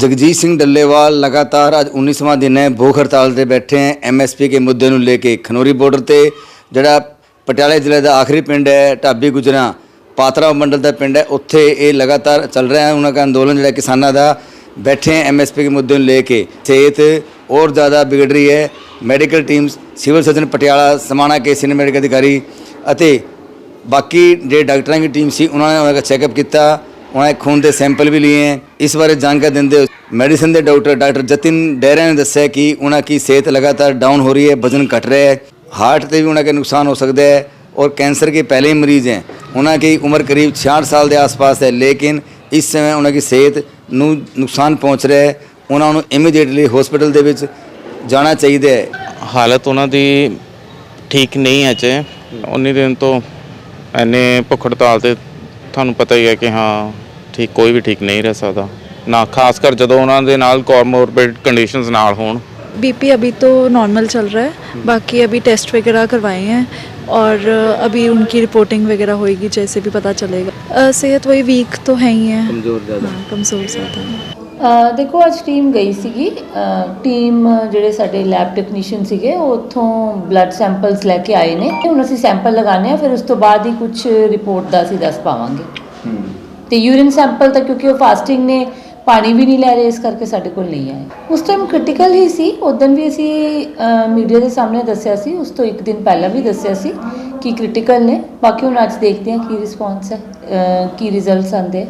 ਜਗਜੀਤ ਸਿੰਘ ਡੱਲੇਵਾਲ ਲਗਾਤਾਰ ਅੱਜ 19ਵਾਂ ਦਿਨ ਹੈ ਭੁੱਖ ਹੜਤਾਲ ਤੇ ਬੈਠੇ ਹੈ ਐਮਐਸਪੀ ਕੇ ਮੁੱਦੇ ਨੂੰ ਲੈ ਕੇ ਖਨੌਰੀ ਬਾਰਡਰ ਤੇ ਜਿਹੜਾ ਪਟਿਆਲੇ ਜ਼ਿਲ੍ਹੇ ਦਾ ਆਖਰੀ ਪਿੰਡ ਹੈ ਢਾਬੀ ਗੁਜਰਾ ਪਾਤਰਾ ਮੰਡਲ ਦਾ ਪਿੰਡ ਹੈ ਉੱਥੇ ਇਹ ਲਗਾਤਾਰ ਚੱਲ ਰਿਹਾ ਹੈ ਉਹਨਾਂ ਦਾ ਅੰਦੋਲਨ ਜਿਹੜਾ ਕਿਸਾਨਾਂ ਦਾ ਬੈਠੇ ਹੈ ਐਮਐਸਪੀ ਕੇ ਮੁੱਦੇ ਨੂੰ ਲੈ ਕੇ ਸਿਹਤ और ज़्यादा ਵਿਗੜ ਰਹੀ ਹੈ medical teams civil surgeon Patiala Samana ਕੇ ਸੀਨੀਅਰ ਮੈਡੀਕਲ ਅਧਿਕਾਰੀ ਅਤੇ ਬਾਕੀ ਜਿਹੜੇ ਡਾਕਟਰਾਂ ਦੀ ਟੀਮ ਸੀ ਉਹਨਾਂ ਨੇ ਉਹਨਾਂ ਦਾ ਚੈੱਕਅਪ ਕੀਤਾ ਉਹਨਾਂ ਦੇ ਖੂਨ ਦੇ ਸੈਂਪਲ ਵੀ ਲਏ ਹੈ ਇਸ ਬਾਰੇ ਜਾਣਕਾਰੀ ਦਿੰਦੇ ਹੋਏ ਮੈਡੀਸਨ ਦੇ ਡਾਕਟਰ ਡਾਕਟਰ ਜਤਿਨ ਡੇਰਾ ਨੇ ਦੱਸਿਆ ਕਿ ਉਹਨਾਂ ਦੀ ਸਿਹਤ ਲਗਾਤਾਰ डाउन हो रही है वजन घट रहा है हार्ट ਤੇ ਵੀ ਉਹਨਾਂ के नुकसान हो सकता है और कैंसर के पहले ही मरीज हैं ਉਹਨਾਂ की ਉਮਰ ਕਰੀਬ 66 ਸਾਲ ਦੇ ਆਸ-ਪਾਸ ਹੈ ਲੇਕਿਨ ਇਸ ਸਮੇਂ ਉਹਨਾਂ ਦੀ ਸਿਹਤ ਨੂੰ ਨੁਕਸਾਨ ਪਹੁੰਚ ਰਿਹਾ ਹੈ ਉਹਨਾਂ ਨੂੰ ਇਮੀਡੀਏਟਲੀ ਹਸਪੀਟਲ ਦੇ ਵਿੱਚ ਜਾਣਾ ਚਾਹੀਦਾ ਹੈ ਹਾਲਤ ਉਹਨਾਂ ਦੀ ਠੀਕ ਨਹੀਂ ਹੈ ਚ ਉਨੀ ਦਿਨ ਤੋਂ ਐਨੇ ਭੁੱਖ ਹੜਤਾਲ ਤੇ ਤੁਹਾਨੂੰ ਪਤਾ ਹੀ ਹੈ ਕਿ ਹਾਂ ਠੀਕ ਕੋਈ ਵੀ ਠੀਕ ਨਹੀਂ ਰਹਿ ਸਕਦਾ ਨਾ ਖਾਸ ਕਰ ਜਦੋਂ ਉਹਨਾਂ ਦੇ ਨਾਲ ਕੋਮੋਰਬਿਡ ਕੰਡੀਸ਼ਨਸ ਨਾਲ ਹੋਣ बीपी अभी तो नॉर्मल चल रहा है बाकी अभी टेस्ट वगैरह करवाए हैं और अ, अभी उनकी रिपोर्टिंग वगैरह होएगी जैसे भी पता चलेगा अ, सेहत वही वीक तो है ही है ਕਮਜ਼ੋਰ ਜ਼ਿਆਦਾ हाँ कमज़ोर ज़्यादा है ਅ, ਦੇਖੋ ਅੱਜ ਟੀਮ ਗਈ ਸੀਗੀ ਅ, ਟੀਮ ਜਿਹੜੇ ਸਾਡੇ ਲੈਬ ਟੈਕਨੀਸ਼ੀਅਨ ਸੀਗੇ ਉਹ ਉੱਥੋਂ ਬਲੱਡ ਸੈਂਪਲਸ ਲੈ ਕੇ ਆਏ ਨੇ ਹੁਣ ਅਸੀਂ ਸੈਂਪਲ ਲਗਾਣੇ ਆ ਫਿਰ ਉਸ ਤੋਂ ਬਾਅਦ ਹੀ ਕੁਝ ਰਿਪੋਰਟ ਦਾ ਅਸੀਂ ਦੱਸ ਪਾਵਾਂਗੇ ਤੇ ਯੂਰਿਨ ਸੈਂਪਲ ਤਾਂ ਕਿਉਂਕਿ ਉਹ ਫਾਸਟਿੰਗ ਨੇ, ਪਾਣੀ ਵੀ ਨਹੀਂ ਲੈ ਰਹੇ, ਇਸ ਕਰਕੇ ਸਾਡੇ ਕੋਲ ਨਹੀਂ ਆਏ। ਉਸ ਟਾਈਮ ਕ੍ਰਿਟੀਕਲ ਹੀ ਸੀ ਉਦੋਂ ਵੀ ਅਸੀਂ ਮੀਡੀਆ ਦੇ ਸਾਹਮਣੇ ਦੱਸਿਆ ਸੀ, ਉਸ ਤੋਂ ਇੱਕ ਦਿਨ ਪਹਿਲਾਂ ਵੀ ਦੱਸਿਆ ਸੀ ਕਿ ਕ੍ਰਿਟੀਕਲ ਨੇ। ਬਾਕੀ ਹੁਣ ਅੱਜ ਦੇਖਦੇ ਹਾਂ ਕੀ ਰਿਸਪੌਂਸ ਹੈ ਕੀ ਰਿਜ਼ਲਟਸ ਆਉਂਦੇ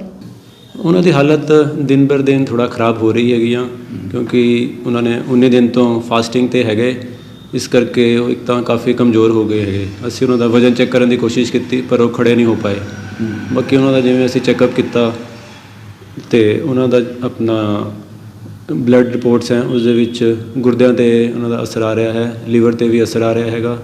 ਉਹਨਾਂ ਦੀ ਹਾਲਤ ਦਿਨ ਬਰ ਦਿਨ ਥੋੜਾ ਖਰਾਬ ਹੋ ਰਹੀ ਹੈਗੀ ਆ, ਕਿਉਂਕਿ ਉਹਨਾਂ ਨੇ 19 ਦਿਨ ਤੋਂ ਫਾਸਟਿੰਗ ਤੇ ਹੈਗੇ। ਇਸ ਕਰਕੇ ਉਹ ਇੱਕ ਤਾਂ ਕਾਫੀ ਕਮਜ਼ੋਰ ਹੋ ਗਏ ਹੈਗੇ। ਅਸੀਂ ਉਹਨਾਂ ਦਾ ਵਜ਼ਨ ਚੈੱਕ ਕਰਨ ਦੀ ਕੋਸ਼ਿਸ਼ ਕੀਤੀ, ਪਰ ਉਹ ਖੜੇ ਨਹੀਂ ਹੋ ਪਾਏ। ਬਾਕੀ ਉਹਨਾਂ ਦਾ ਜਿਵੇਂ ਅਸੀਂ ਚੈੱਕਅਪ ਕੀਤਾ ਤੇ ਉਹਨਾਂ ਦਾ ਆਪਣਾ ਬਲੱਡ ਰਿਪੋਰਟਸ ਹੈ ਉਸ ਦੇ ਵਿੱਚ ਗੁਰਦਿਆਂ ਤੇ ਉਹਨਾਂ ਦਾ ਅਸਰ ਆ ਰਿਹਾ ਹੈ ਲੀਵਰ ਤੇ ਵੀ ਅਸਰ ਆ ਰਿਹਾ ਹੈਗਾ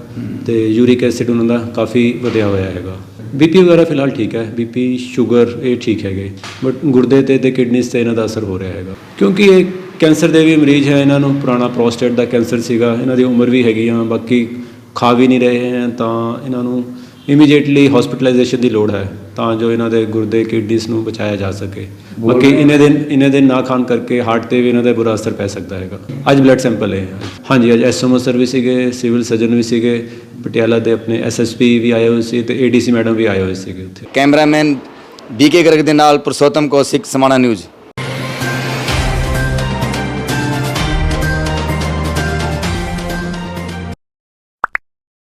ਤੇ ਯੂਰਿਕ ਐਸਿਡ ਉਹਨਾਂ ਦਾ ਕਾਫੀ ਵਧਿਆ ਹੋਇਆ ਹੈਗਾ। ਬੀਪੀ ਵਗੈਰਾ ਫਿਲਹਾਲ ਠੀਕ ਹੈ ਬੀਪੀ ਸ਼ੂਗਰ ਇਹ ਠੀਕ ਹੈਗੇ ਬਟ ਗੁਰਦੇ ਤੇ ਤੇ ਕਿਡਨੀਜ਼ ਤੇ ਇਹਨਾਂ ਦਾ ਅਸਰ ਹੋ ਰਿਹਾ ਹੈਗਾ। ਕਿਉਂਕਿ ਇਹ ਕੈਂਸਰ ਦੇ ਵੀ ਮਰੀਜ਼ ਹੈ ਇਹਨਾਂ ਨੂੰ ਪੁਰਾਣਾ ਪ੍ਰੋਸਟੇਟ ਦਾ ਕੈਂਸਰ ਸੀਗਾ ਇਹਨਾਂ ਦੀ ਉਮਰ ਵੀ ਹੈਗੀ ਆ ਬਾਕੀ ਖਾ ਵੀ ਨਹੀਂ ਰਹੇ ਹੈ ਤਾਂ ਇਹਨਾਂ ਨੂੰ ਇਮੀਡੀਏਟਲੀ ਹਸਪੀਟਲਾਈਜੇਸ਼ਨ ਦੀ ਲੋੜ ਹੈ ਤਾਂ ਜੋ ਇਹਨਾਂ ਦੇ ਗੁਰਦੇ ਕਿਡਨੀਜ਼ ਨੂੰ ਬਚਾਇਆ ਜਾ ਸਕੇ। ਬਾਕੀ ਇਹਨੇ ਦਿਨ ਇਹਨੇ ਦਿਨ ਨਾ ਖਾਣ ਕਰਕੇ ਹਾਰਟ ਤੇ ਵੀ ਇਹਨਾਂ ਦਾ ਬੁਰਾ ਅਸਰ ਪੈ ਸਕਦਾ ਹੈਗਾ। ਅੱਜ ਬਲੱਡ ਸੈਂਪਲ ਹੈ। ਹਾਂਜੀ ਅੱਜ ਐਸਐਮਓ ਸਰ ਵੀ ਸੀਗੇ ਸਿਵਲ ਸਰਜਨ ਵੀ ਸੀਗੇ ਪਟਿਆਲਾ ਦੇ ਆਪਣੇ ਐਸਐਸਪੀ ਵੀ ਆਏ ਹੋਏ ਸੀ ਤੇ ਏਡੀਸੀ ਮੈਡਮ ਵੀ ਆਏ ਹੋਏ ਸੀਗੇ ਉੱਥੇ। ਕੈਮਰਾਮੈਨ ਬੀਕੇ ਗਰਗ ਦੇ ਨਾਲ ਪੁਰਸ਼ੋਤਮ ਕੌਸ਼ਿਕ ਸਮਾਣਾ ਨਿਊਜ਼